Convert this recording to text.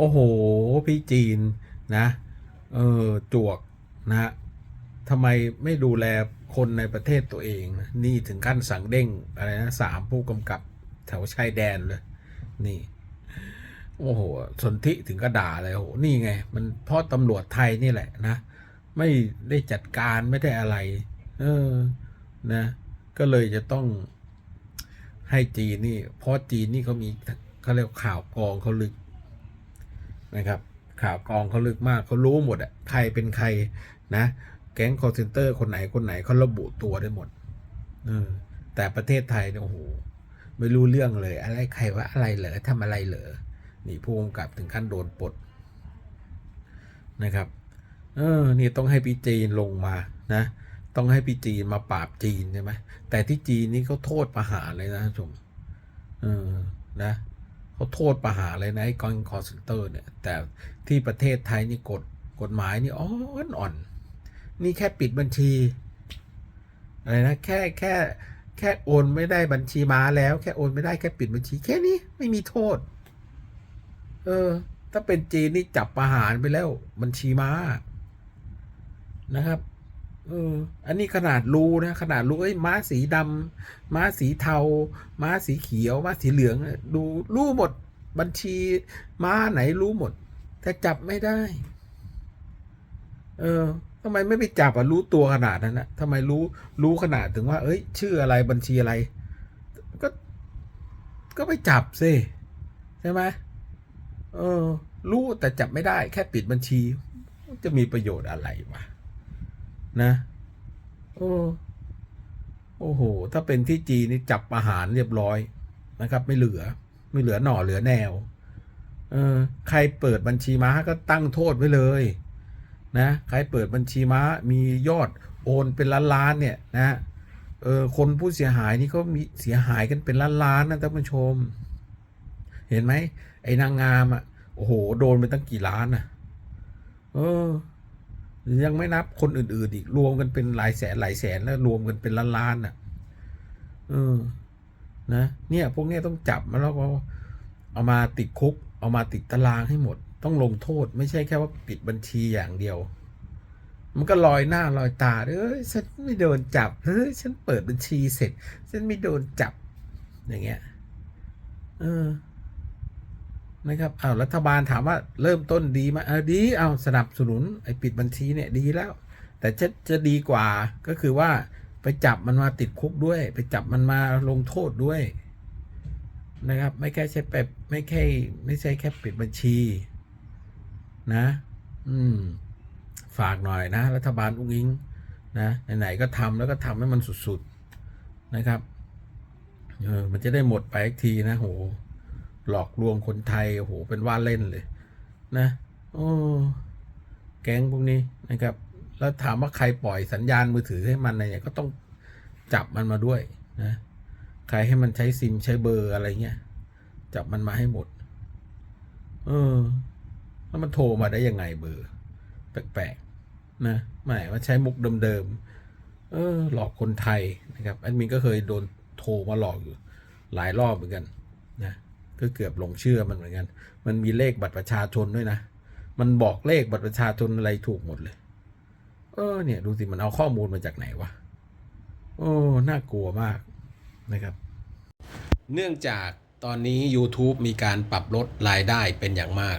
โอ้โห พี่จีนนะ เออจวกนะทำไมไม่ดูแลคนในประเทศตัวเอง นี่ถึงขั้นสั่งเด้งอะไรนะสามผู้กำกับแถวชายแดนเลย นี่ โอ้โห สนธิถึงก็ด่าเลยโอ้โห นี่ไง มันเพราะตำรวจไทยนี่แหละนะ ไม่ได้จัดการไม่ได้อะไร เออ นะ ก็เลยจะต้องให้จีนนี่ เพราะจีนนี่เขามีเขาเรียกข่าวกองเขาลึก นะครับข่าวกองเขาลึกมากเขารู้หมดอะใครเป็นใครนะ แก๊งคอร์เซนเตอร์คนไหนคนไหนเขาระบุตัวได้หมดเออแต่ประเทศไทยเนี่ยโอ้โหไม่รู้เรื่องเลย อะไรใครว่าอะไรเหรอทำอะไรเหรอนี่ผู้กำกับถึงขั้นโดนปลดนะครับ เออ นี่ต้องให้พี่จีนลงมานะ ต้องให้พี่จีนมาปราบจีนใช่ไหมแต่ที่จีนนี่เขาโทษประหารเลยนะท่านผู้ชมเออนะ เขาโทษประหารเลยนะไอ้กองคอร์เซนเตอร์เนี่ย แต่ที่ประเทศไทยนี่กฎกฎหมายนี่อ่อนอ่อน นี่แค่ปิดบัญชีอะไรนะแค่แค่แค่โอนไม่ได้บัญชีมาแล้ว แค่โอนไม่ได้แค่ปิดบัญชี แค่นี้ไม่มีโทษ เออ ถ้าเป็นจีนนี่จับประหารไปแล้วบัญชีม้านะครับ เออ อันนี้ขนาดรู้นะ ขนาดรู้ไอ้ม้าสีดำม้าสีเทา ม้าสีเขียว ม้าสีเหลือง ดูรู้หมด บัญชี ม้าไหนรู้หมด แต่จับไม่ได้ เออทำไมไม่ไปจับอะรู้ตัวขนาดนั้นนะทำไมรู้รู้ขนาดถึงว่า เอ้ย ชื่ออะไรบัญชีอะไร ก็ ก็ไปจับสิใช่ไหมเออ รู้แต่จับไม่ได้ แค่ปิดบัญชี จะมีประโยชน์อะไรวะ นะโอ้โอ้โห ถ้าเป็นที่จีนนี่จับอาหารเรียบร้อยนะครับ ไม่เหลือ ไม่เหลือหน่อเหลือแนว เออ ใครเปิดบัญชีม้าก็ตั้งโทษไว้เลย นะ ใครเปิดบัญชีม้ามียอดโอนเป็นล้านล้านๆเนี่ยนะเออคนผู้เสียหายนี่เขามีเสียหายกันเป็นล้านล้านๆนะท่านผู้ชม เห็นไหมไอ้นางงามอะโอ้โห โดนไปตั้งกี่ล้านอะ เออ ยังไม่นับคนอื่น ๆ อีก รวมกันเป็นหลายแสนหลายแสนแล้วรวมกันเป็นล้านล้านอะเออนะ เนี่ย พวกเนี้ยต้องจับมาแล้วก็เอามาติดคุก เอามาติดตารางให้หมด ต้องลงโทษ ไม่ใช่แค่ว่าปิดบัญชีอย่างเดียว มันก็ลอยหน้าลอยตาเอ้ยฉันไม่โดนจับเฮ้ยฉันเปิดบัญชีเสร็จ ฉันไม่โดนจับอย่างเงี้ย เออ นะครับอ้าวรัฐบาลถามว่าเริ่มต้นดีไหมเออดีเอาสนับสนุนไอ้ปิดบัญชีเนี่ยดีแล้ว แต่จะจะดีกว่าก็คือว่าไปจับมันมาติดคุกด้วย ไปจับมันมาลงโทษด้วยนะครับ ไม่แค่ใช่แบบไม่แค่ไม่ใช่แค่ปิดบัญชี นะ อืม ฝากหน่อยนะ รัฐบาลอุ้งอิงนะไหนๆก็ทำแล้วก็ทำให้มันสุดๆนะครับเออมันจะได้หมดไปอีกทีนะโห หลอกลวงคนไทยโอ้โหเป็นว่าเล่นเลย นะโอ้แก๊งพวกนี้นะครับ แล้วถามว่าใครปล่อยสัญญาณมือถือให้มันเนี่ยก็ต้องจับมันมาด้วยนะใครให้มันใช้ซิมใช้เบอร์อะไรเงี้ยจับมันมาให้หมด เออ แล้วมันโทรมาได้ยังไงเบอร์ แปลกๆนะไม่ว่าใช้มุกเดิมๆเออ หลอกคนไทยนะครับแอดมินก็เคยโดนโทรมาหลอกอยู่ หลายรอบเหมือนกัน นะ ก็เกือบหลงเชื่อมันเหมือนกัน มันมีเลขบัตรประชาชนด้วยนะ มันบอกเลขบัตรประชาชนอะไรถูกหมดเลย เออเนี่ยดูสิมันเอาข้อมูลมาจากไหนวะ โอ้ น่ากลัวมากนะครับ เนื่องจากตอนนี้ YouTube มีการปรับลดรายได้เป็นอย่างมาก